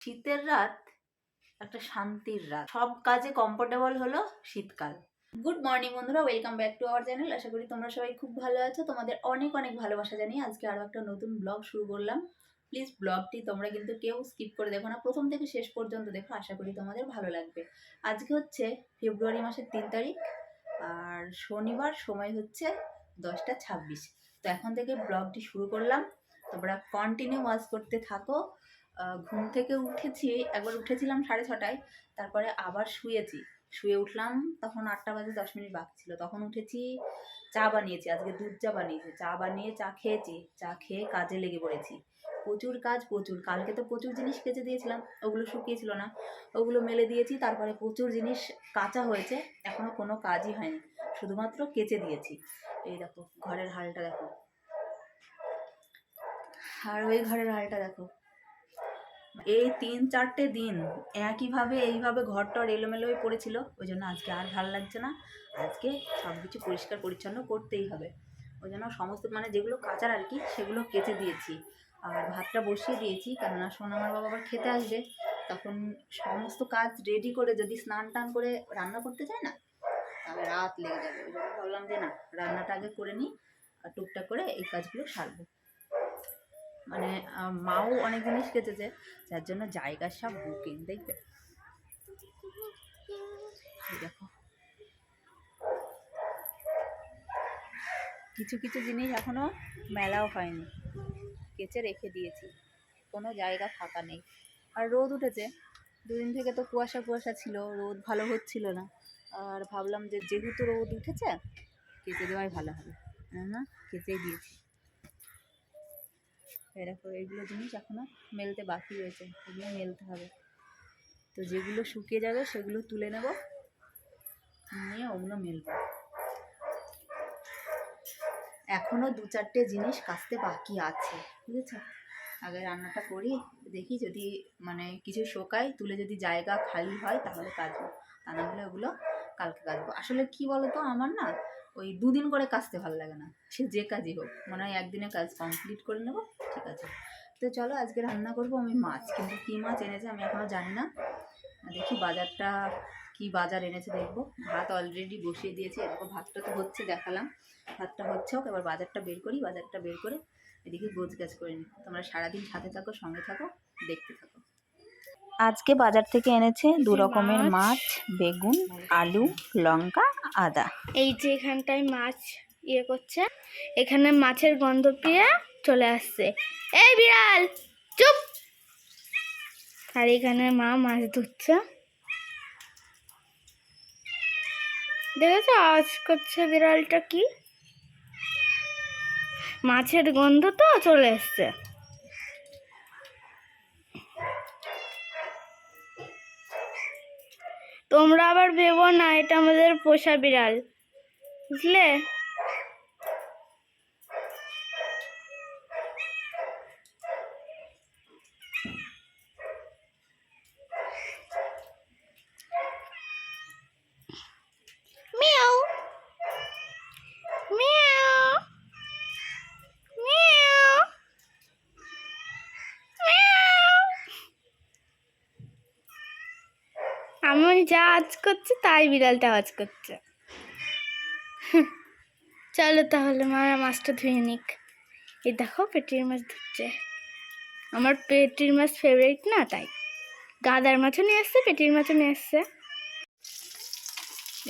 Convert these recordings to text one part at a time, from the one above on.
শীতের রাত, একটা শান্তির রাত। সব কাজে কমফোর্টেবল হলো শীতকাল। গুড মর্নিং বন্ধুরা welcome back to our channel আশা করি তোমরা সবাই খুব ভালো আছো। তোমাদের অনেক অনেক ভালোবাসা জানিয়ে আজকে আরও একটা নতুন ব্লগ শুরু করলাম। প্লিজ ব্লগটি তোমরা কিন্তু কেউ স্কিপ করে দেখো না। প্রথম থেকে শেষ পর্যন্ত দেখো, আশা করি তোমাদের ভালো লাগবে। আজকে হচ্ছে ফেব্রুয়ারি মাসের তিন তারিখ, আর শনিবার সময় হচ্ছে দশটা ছাব্বিশ। তো এখন থেকে ব্লগটি শুরু করলাম। তোমরা কন্টিনিউ ওয়াচ করতে থাকো। ঘুম থেকে উঠেছি, একবার উঠেছিলাম সাড়ে ছটায়, তারপরে আবার শুয়েছি। শুয়ে উঠলাম, তখন আটটা বাজে দশ মিনিট বাকি ছিল। তখন উঠেছি, চা বানিয়েছি, আজকে দুধ চা বানিয়েছি। চা বানিয়ে চা খেয়েছি, চা খেয়ে কাজে লেগে পড়েছি। প্রচুর কাজ, প্রচুর। কালকে তো প্রচুর জিনিস কেচে দিয়েছিলাম, ওগুলো শুকিয়েছিল না। ওগুলো মেলে দিয়েছি, তারপরে প্রচুর জিনিস কাঁচা হয়েছে এখনও কোনো কাজই হয়নি। শুধুমাত্র কেচে দিয়েছি। এই দেখো, ঘরের হালটা দেখো। আর ওই ঘরের হালটা দেখো। এই তিন চারটে দিন একইভাবে, এইভাবে ঘরটর এলোমেলো হয়ে পড়েছিল। ওই জন্য আজকে আর ভালো লাগছে না। আজকে সব কিছু পরিষ্কার পরিচ্ছন্ন করতেই হবে। ওই জন্য সমস্ত মানে যেগুলো কাচার আর কি, সেগুলো কেচে দিয়েছি। আর ভাতটা বসিয়ে দিয়েছি। কেননা সোনামার বাবা আবার খেতে আসবে। তখন সমস্ত কাজ রেডি করে যদি স্নান টান করে রান্না করতে চায় না, তাহলে রাত লেগে যাবে। ওই জন্য ভাবলাম যে না, রান্নাটা আগে করে নিই আর টুকটাক করে এই কাজগুলো সারবো। মানে মাও অনেক জিনিস কেচেছে যার জন্য জায়গা সব বুকিং দেখবে? দেখো। কিছু কিছু জিনিস এখনও মেলাও হয়নি। কেচে রেখে দিয়েছি। কোনো জায়গা ফাঁকা নেই। আর রোদ উঠেছে। দুদিন থেকে তো কুয়াশা কুয়াশা ছিল। রোদ ভালো হচ্ছিল না। আর ভাবলাম যে যেহেতু রোদ উঠেছে, কেচে দেওয়াই ভালো হবে। না কেচেই দিয়েছি। এরকম এইগুলো জিনিস এখনও মেলতে বাকি রয়েছে, এগুলো মেলতে হবে। তো যেগুলো শুকিয়ে যাবে সেগুলো তুলে নেব, নিয়ে ওগুলো মেলব। এখনও দু চারটে জিনিস কাচতে বাকি আছে, বুঝেছ? আগে রান্নাটা করি, দেখি যদি মানে কিছু শোকায়, তুলে যদি জায়গা খালি হয় তাহলে কাচবো তা না হলে ওগুলো কালকে কাচবো। আসলে কি বলো তো আমার না ওই দুদিন করে কাচতে ভালো লাগে না। সে যে কাজই হোক, মনে হয় একদিনে কাজ কমপ্লিট করে নেব, ঠিক আছে। তো চলো আজকে রান্না করব আমি মাছ, কিন্তু কী মাছ এনেছে আমি এখনও জানি না। দেখি বাজারটা, কি বাজার এনেছে দেখব। ভাত অলরেডি বসিয়ে দিয়েছি, এরকম ভাতটা তো হচ্ছে দেখালাম। ভাতটা হচ্ছে হোক, এবার বাজারটা বের করি, বাজারটা বের করে এদিকে গোছ গাছ করে নিই। তোমরা সারাদিন সাথে থাকো, সঙ্গে থাকো, দেখতে থাকো। আজকে বাজার থেকে এনেছে দু রকমের মাছ। বেগুন আলু লঙ্কা আদা। এই যে এখানটায় মাছ ইয়ে করছে এখানে মাছের গন্ধ পেয়ে চলে আসছে। এই বিড়াল চুপ! আর এখানে মা মাছ ধুচ্ছে দেখেছ আওয়াজ করছে বিড়ালটা কি? মাছের গন্ধ তো চলে এসছে। তোমরা আবার ভেবো না এটা আমাদের পোষা বিড়াল। বুঝলে? আওয়াজ করছে, তাই বিড়ালটা আওয়াজ করছে। চলো তাহলে মা, মাছটা ধুয়ে নিক। এই দেখো পেটির মাছ ধুচ্ছে আমার পেটির মাছ ফেভারিট না, তাই। গাদার মাছও নিয়ে আসছে, পেটির মাছও নিয়ে আসছে।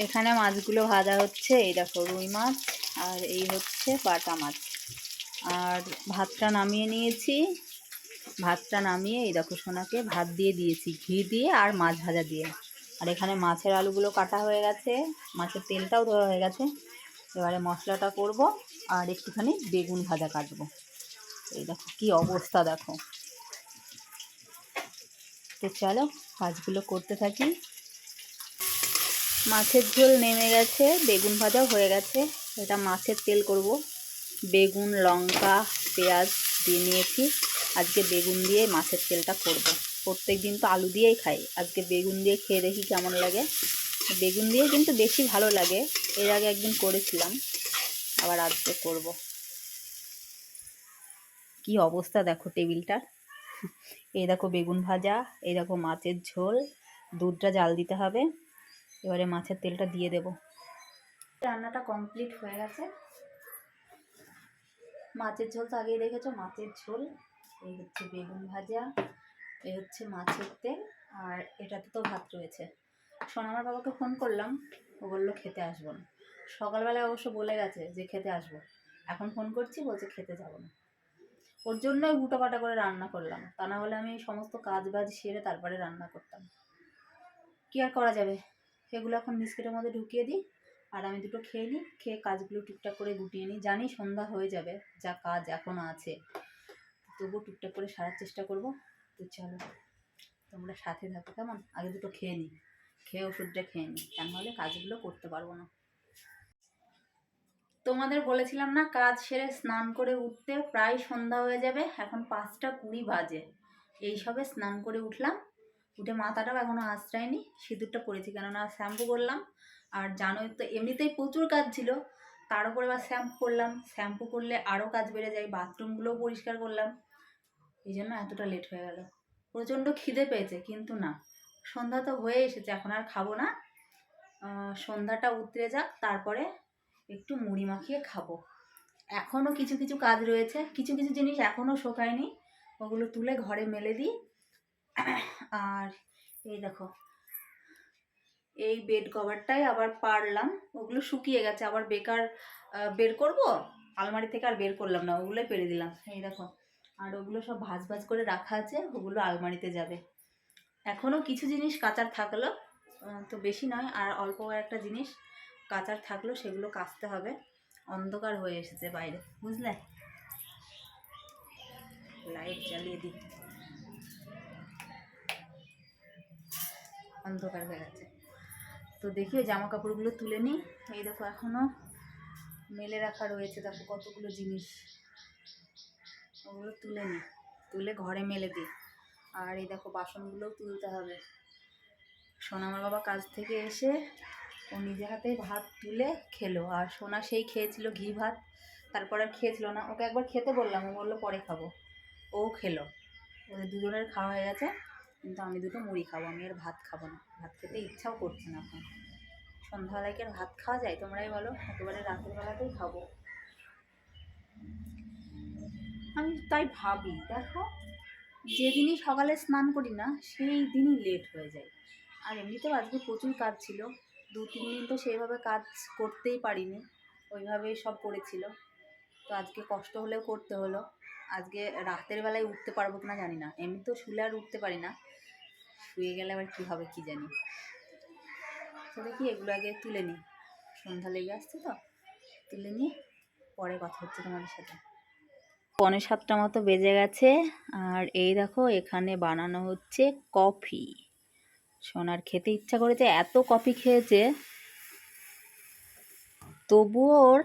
এখানে মাছগুলো ভাজা হচ্ছে, এই দেখো রুই মাছ, আর এই হচ্ছে বাটা মাছ। আর ভাতটা নামিয়ে নিয়েছি। ভাতটা নামিয়ে এই দেখো সোনাকে ভাত দিয়ে দিয়েছি, ঘি দিয়ে আর মাছ ভাজা দিয়ে। আর এখানে মাছের আলুগুলো কাটা হয়ে গেছে। মাছের তেলটাও ধোয়া হয়ে গেছে। এবারে মশলাটা করব আর একটুখানি বেগুন ভাজা কাটবো। এই দেখো, কি অবস্থা দেখো। তো চলো, কাজগুলো করতে থাকি। মাছের ঝোল নেমে গেছে, বেগুন ভাজাও হয়ে গেছে। এটা মাছের তেল করব। বেগুন, লঙ্কা, পেঁয়াজ দিয়ে নিয়েছি। আজকে বেগুন দিয়ে মাছের তেলটা করব। প্রত্যেক দিন তো আলু দিয়েই খাই। আজকে বেগুন দিয়ে খেয়ে দেখি কেমন লাগে। বেগুন দিয়ে কিন্তু বেশি ভালো লাগে। এর আগে একদিন করেছিলাম, আবার আজকে করব। কি অবস্থা দেখো টেবিলটার এই দেখো বেগুন ভাজা, এই দেখো মাছের ঝোল, দুধটা জাল দিতে হবে। এবারে মাছের তেলটা দিয়ে দেব। রান্নাটা কমপ্লিট হয়ে গেছে। মাছের ঝোল তো আগেই দেখেছ, মাছের ঝোল। এই হচ্ছে বেগুন ভাজা। এই হচ্ছে মাছের তেল আর এটাতে তো ভাত রয়েছে। সোনামার বাবাকে ফোন করলাম, ও বলল খেতে আসব না। সকালবেলায় অবশ্য বলে গেছে যে খেতে আসব। এখন ফোন করছি, বলছে খেতে যাব না। ওর জন্যই পাটা করে রান্না করলাম। তা না হলে আমি সমস্ত কাজ বাজ সেরে তারপরে রান্না করতাম। কি আর করা যাবে? সেগুলো এখন বিস্কিটের মধ্যে ঢুকিয়ে দিই আর আমি দুটো খেয়ে নিই, খেয়ে কাজগুলো টুকটাক করে গুটিয়ে নিই। জানি সন্ধ্যা হয়ে যাবে, যা কাজ এখনও আছে। তবুও টুকটাক করে সারার চেষ্টা করব। তো চলো, তোমরা সাথে থাকো কেমন? আগে দুটো খেয়ে নিই খেয়ে ওষুধটা খেয়ে নিই তা নাহলে কাজগুলো করতে পারব না। তোমাদের বলেছিলাম না, কাজ সেরে স্নান করে উঠতে প্রায় সন্ধ্যা হয়ে যাবে, এখন পাঁচটা কুড়ি বাজে। এই সবে স্নান করে উঠলাম, উঠে মাথাটাও এখনও আশ্রয়নি, সিঁদুরটা পড়েছি কেননা শ্যাম্পু করলাম। আর জানোই তো, এমনিতেই প্রচুর কাজ ছিল, তার উপরে আবার শ্যাম্পু করলাম। শ্যাম্পু করলে আরও কাজ বেড়ে যায়, বাথরুমগুলোও পরিষ্কার করলাম। এই জন্য এতটা লেট হয়ে গেল। প্রচণ্ড খিদে পেয়েছে, কিন্তু না। সন্ধ্যা তো হয়ে এসেছে, এখন আর খাব না। সন্ধ্যাটা উতরে যাক, তারপরে একটু মুড়ি মাখিয়ে খাব। এখনও কিছু কিছু কাজ রয়েছে, কিছু কিছু জিনিস এখনও শোকায়নি। ওগুলো তুলে ঘরে মেলে দিই। আর এই দেখো, এই বেড কভারটাই আবার পারলাম। ওগুলো শুকিয়ে গেছে, আবার বেকার বের করব? আলমারি থেকে আর বের করলাম না, ওগুলোই পেরে দিলাম। এই দেখো আর ওগুলো সব ভাজ ভাজ করে রাখা আছে, ওগুলো আলমারিতে যাবে। এখনও কিছু জিনিস কাচার থাকল তো বেশি নয়, আর অল্প একটা জিনিস কাচার থাকল, সেগুলো কাচতে হবে। অন্ধকার হয়ে এসেছে বাইরে, বুঝলে? লাইট জ্বালিয়ে দিই। অন্ধকার হয়ে গেছে। তো দেখি ওই জামা কাপড়গুলো তুলে নিই। এই দেখো এখনও মেলে রাখা রয়েছে, দেখো কতগুলো জিনিস। ওগুলো তুলে নিই তুলে ঘরে মেলে দিই আর এই দেখো বাসনগুলোও তুলতে হবে। সোনামার বাবা কাজ থেকে এসে ও নিজে হাতেই ভাত তুলে খেলো। আর সোনা সেই খেয়েছিল ঘি ভাত, তারপর আর খেয়েছিল না। ওকে একবার খেতে বললাম, ও বলল পরে খাব। ও খেলো। ওদের দুজনের খাওয়া হয়ে গেছে, কিন্তু আমি দুটো মুড়ি খাব, আমি আর ভাত খাব না। ভাত খেতে ইচ্ছাও করছে না এখন। সন্ধ্যাবেলায় কি আর ভাত খাওয়া যায়? তোমরাই বলো, একেবারে রাতের বেলাতেই খাব। আমি তাই ভাবি, দেখো, যেদিনই সকালে স্নান করি না, সেই দিনই লেট হয়ে যায়। আর এমনিতেও আজকে প্রচুর কাজ ছিল, দু তিন দিন তো সেইভাবে কাজ করতেই পারিনি, ওইভাবেই সব করেছিল। তো আজকে কষ্ট হলেও করতে হলো। আজকে রাতের বেলায় উঠতে পারব কিনা জানি না এমনি তো শুলে আর উঠতে পারি না। শুয়ে গেলে আবার কী হবে কী জানি। তো দেখি এগুলো আগে তুলে নিই। সন্ধ্যা লেগে আসছে তো, তুলে নিয়ে পরে কথা হচ্ছে তোমাদের সাথে। পনেরো সাতটা মতো বেজে গেছে। আর এই দেখো এখানে বানানো হচ্ছে কফি। সোনার খেতে ইচ্ছা করেছে এত কফি খেয়েছে তবুও ওর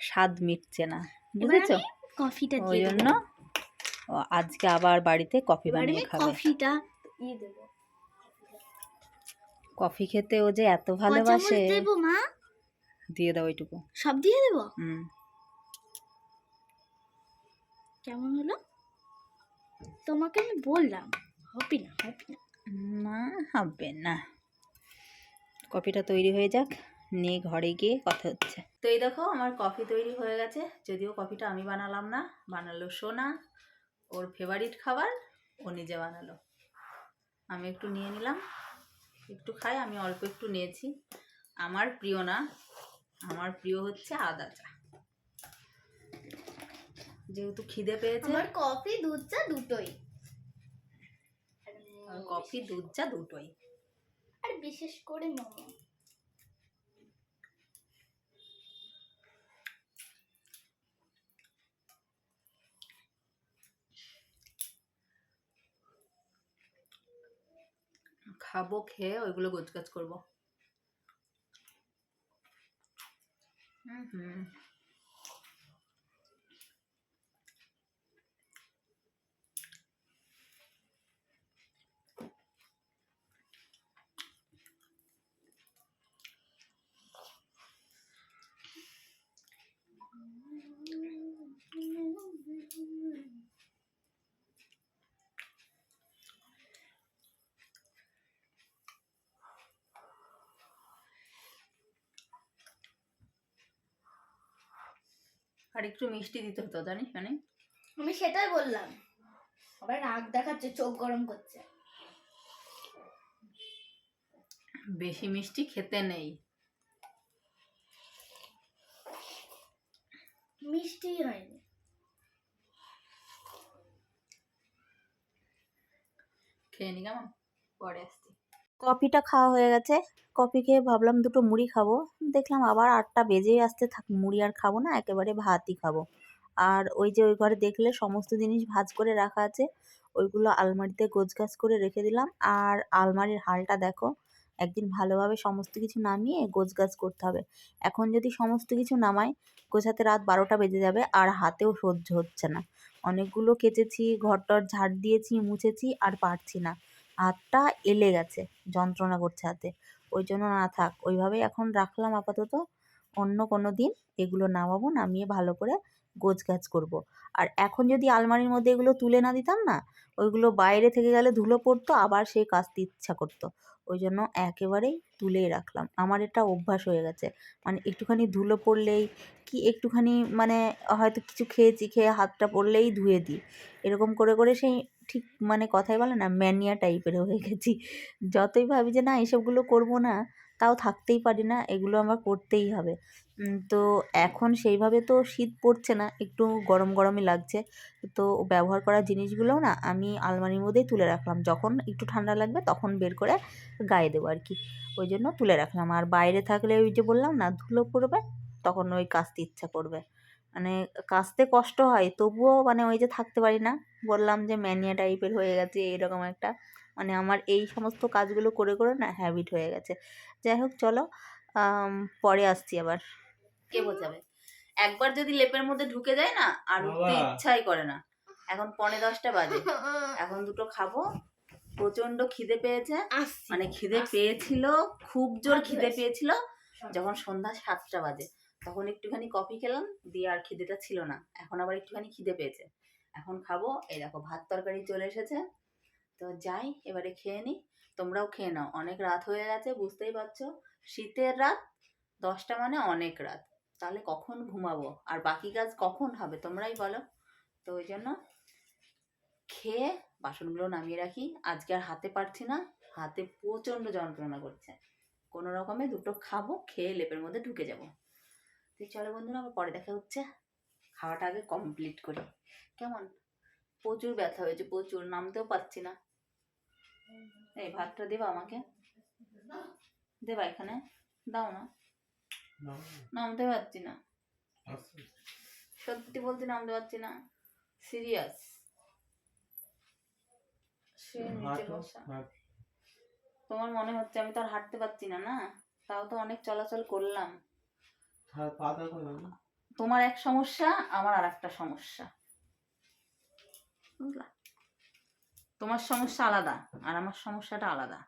স্বাদ মিটছে না। বুঝেছ? কফিটা ওই জন্য ও আজকে আবার বাড়িতে কফি বানিয়ে খাবে। কফিটা ইয়ে কফি খেতে ও যে এত ভালোবাসে। চামচ দেবো মা? দিয়ে দাও ওইটুকু। সব দিয়ে দেবো? হুম। কেমন হলো? তোমাকে আমি বললাম, হবে না হবে না। না, হবে না। কফিটা তৈরি হয়ে যাক, নিয়ে ঘরে গিয়ে কথা হচ্ছে। তো এই দেখো, আমার কফি তৈরি হয়ে গেছে। যদিও কফিটা আমি বানালাম না, বানালো সোনা, ওর ফেভারিট খাবার, ও নিজে বানালো। আমি একটু নিয়ে নিলাম, একটু খাই, আমি অল্প একটু নিয়েছি। আমার প্রিয় না, আমার প্রিয় হচ্ছে আদা চা। যেহেতু খিদে পেয়েছে। আমার কফি দুধ চা দুটোই। কফি দুধ চা দুটোই। আর বিশেষ করে মোমো। খাব খেয়ে ওইগুলো গোছগাছ করব। হুম হুম। আর একটু মিষ্টি দিতে হতো জানিস মানে? আমি সেটাই বললাম। আবার রাগ দেখাচ্ছে চোখ গরম করছে। বেশি মিষ্টি খেতে নেই। মিষ্টি হয়নি। খেয়ে নি কেমন? পরে আসছি। কফিটা খাওয়া হয়ে গেছে। কফি খেয়ে ভাবলাম দুটো মুড়ি খাব। দেখলাম আবার আটটা বেজেই আসতে থাক মুড়ি আর খাব না, একেবারে ভাতই খাব। আর ওই যে ওই ঘরে দেখলে সমস্ত জিনিস ভাজ করে রাখা আছে, ওইগুলো আলমারিতে গোছগাছ করে রেখে দিলাম। আর আলমারির হালটা দেখো, একদিন ভালোভাবে সমস্ত কিছু নামিয়ে গোছগাছ করতে হবে। এখন যদি সমস্ত কিছু নামাই, গোছাতে রাত বারোটা বেজে যাবে, আর হাতেও সহ্য হচ্ছে না। অনেকগুলো কেচেছি ঘরটর ঝাড় দিয়েছি, মুছেছি, আর পারছি না। হাতটা এলে গেছে, যন্ত্রণা করছে হাতে। ওই জন্য না থাক, ওইভাবেই এখন রাখলাম আপাতত। অন্য কোনো দিন এগুলো নামাবো, নামিয়ে ভালো করে গোছ গাছ করব। আর এখন যদি আলমারির মধ্যে এগুলো তুলে না দিতাম না, ওইগুলো বাইরে থেকে গেলে ধুলো পড়তো, আবার সেই কাচতে ইচ্ছা করতো। ওই জন্য একেবারেই তুলেই রাখলাম। আমার এটা অভ্যাস হয়ে গেছে। মানে একটুখানি ধুলো পড়লেই কি একটুখানি মানে হয়তো কিছু খেয়েছি, খেয়ে হাতটা পড়লেই ধুয়ে দিই। এরকম করে করে সেই ঠিক মানে কথাই বলে না ম্যানিয়া টাইপের হয়ে গেছি। যতই ভাবি যে না, এসবগুলো করব না তাও থাকতেই পারি না, এগুলো আমার করতেই হবে। তো এখন সেইভাবে তো শীত পড়ছে না, একটু গরম গরমই লাগছে। তো ব্যবহার করা জিনিসগুলোও না আমি আলমারির মধ্যেই তুলে রাখলাম। যখন একটু ঠান্ডা লাগবে তখন বের করে গায়ে দেবো আর কি। ওই জন্য তুলে রাখলাম। আর বাইরে থাকলে ওই যে বললাম না, ধুলো পড়বে, তখন ওই কাচতে ইচ্ছা করবে। মানে কাচতে কষ্ট হয়, তবুও মানে ওই যে থাকতে পারি না। বললাম যে ম্যানিয়া টাইপের হয়ে গেছে, এরকম একটা। মানে আমার এই সমস্ত কাজগুলো করে করে না হ্যাবিট হয়ে গেছে। যাই হোক চলো পরে আসছি আবার। কে বোঝাবে? একবার যদি লেপের মধ্যে ঢুকে যায় না আর উঠতে ইচ্ছাই করে না। এখন পৌনে দশটা বাজে। এখন দুটো খাব। প্রচণ্ড খিদে পেয়েছে। মানে খিদে পেয়েছিল খুব জোর খিদে পেয়েছিল। যখন সন্ধ্যা সাতটা বাজে তখন একটুখানি কফি খেলাম দিয়ে আর খিদেটা ছিল না। এখন আবার একটুখানি খিদে পেয়েছে। এখন খাব এই দেখো ভাত তরকারি চলে এসেছে। তো যাই, এবারে খেয়ে নিই তোমরাও খেয়ে নাও। অনেক রাত হয়ে গেছে, বুঝতেই পারছ? শীতের রাত, দশটা মানে অনেক রাত। তাহলে কখন ঘুমাবো? আর বাকি কাজ কখন হবে? তোমরাই বলো। তো ওই জন্য খেয়ে বাসনগুলো নামিয়ে রাখি। আজকে আর হাতে পারছি না। হাতে প্রচণ্ড যন্ত্রণা করছে। কোনো রকমে দুটো খাব, খেয়ে লেপের মধ্যে ঢুকে যাব। তো চলো বন্ধুরা, আবার পরে দেখা হচ্ছে। খাওয়াটা আগে কমপ্লিট করি। কেমন? প্রচুর ব্যথা হয়েছে, প্রচুর। নামতেও পারছি না। এই ভাতটা দেবা আমাকে। দেবা এখানে। দাও না। নামতে পারছি না। সত্যি বলতে নামতে পারছি না। সিরিয়াস। তোমার মনে হচ্ছে আমি তো আর হাঁটতে পারছি না না? তাও তো অনেক চলাচল করলাম। তোমার এক সমস্যা আমার আর একটা সমস্যা। বুঝলা? তোমার সমস্যা আলাদা আর আমার সমস্যাটা আলাদা।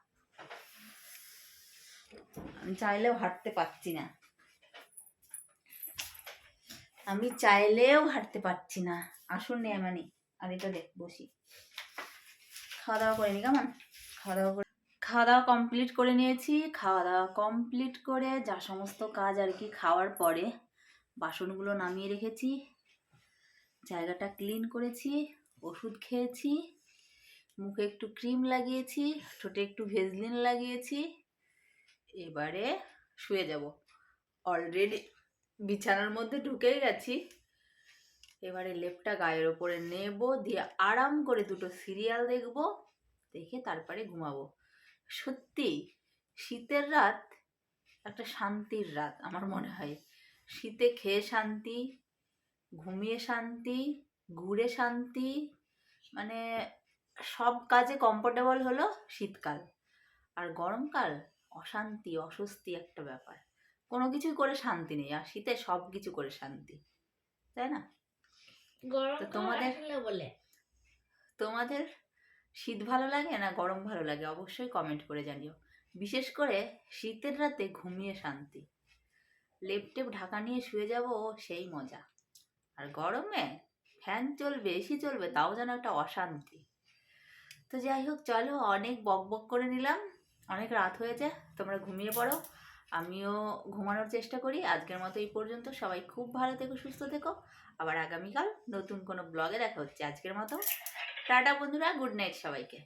আমি চাইলেও হাঁটতে পারছি না। আমি চাইলেও হাঁটতে পারছি না। আসুন নেই মানে আর এটা দেখ, বসি। খাওয়া দাওয়া করিনি কেমন? খাওয়া দাওয়া করে খাওয়া দাওয়া কমপ্লিট করে নিয়েছি। খাওয়া দাওয়া কমপ্লিট করে যা সমস্ত কাজ আর কি খাওয়ার পরে বাসনগুলো নামিয়ে রেখেছি। জায়গাটা ক্লিন করেছি, ওষুধ খেয়েছি। মুখে একটু ক্রিম লাগিয়েছি, ঠোঁটে একটু ভেজলিন লাগিয়েছি। এবারে শুয়ে যাব। অলরেডি বিছানার মধ্যে ঢুকেই গেছি। এবারে লেপটা গায়ের ওপরে নেব, দিয়ে আরাম করে দুটো সিরিয়াল দেখব, দেখে তারপরে ঘুমাবো। সত্যি, শীতের রাত একটা শান্তির রাত আমার মনে হয়। শীতে খেয়ে শান্তি, ঘুমিয়ে শান্তি, ঘুরে শান্তি মানে সব কাজে কমফোর্টেবল হলো শীতকাল। আর গরমকাল অশান্তি অস্বস্তি একটা ব্যাপার। কোনো কিছুই করে শান্তি নেই আর শীতে সব কিছু করে শান্তি তাই না? তো তোমাদের- বলে। তোমাদের শীত ভালো লাগে না গরম ভালো লাগে? অবশ্যই কমেন্ট করে জানিও। বিশেষ করে শীতের রাতে ঘুমিয়ে শান্তি। লেপ টেপ ঢাকা নিয়ে শুয়ে যাব সেই মজা। আর গরমে ফ্যান চলবে এসি চলবে তাও যেন একটা অশান্তি। তো যাই হোক, চলো অনেক বক বক করে নিলাম। অনেক রাত হয়েছে, তোমরা ঘুমিয়ে পড়ো। আমিও ঘুমানোর চেষ্টা করি। আজকের মতো এই পর্যন্ত। সবাই খুব ভালো থেকো, সুস্থ থেকো। আবার আগামীকাল নতুন কোনো ব্লগে দেখা হচ্ছে। আজকের মতো টাটা বন্ধুরা, গুড নাইট সবাইকে।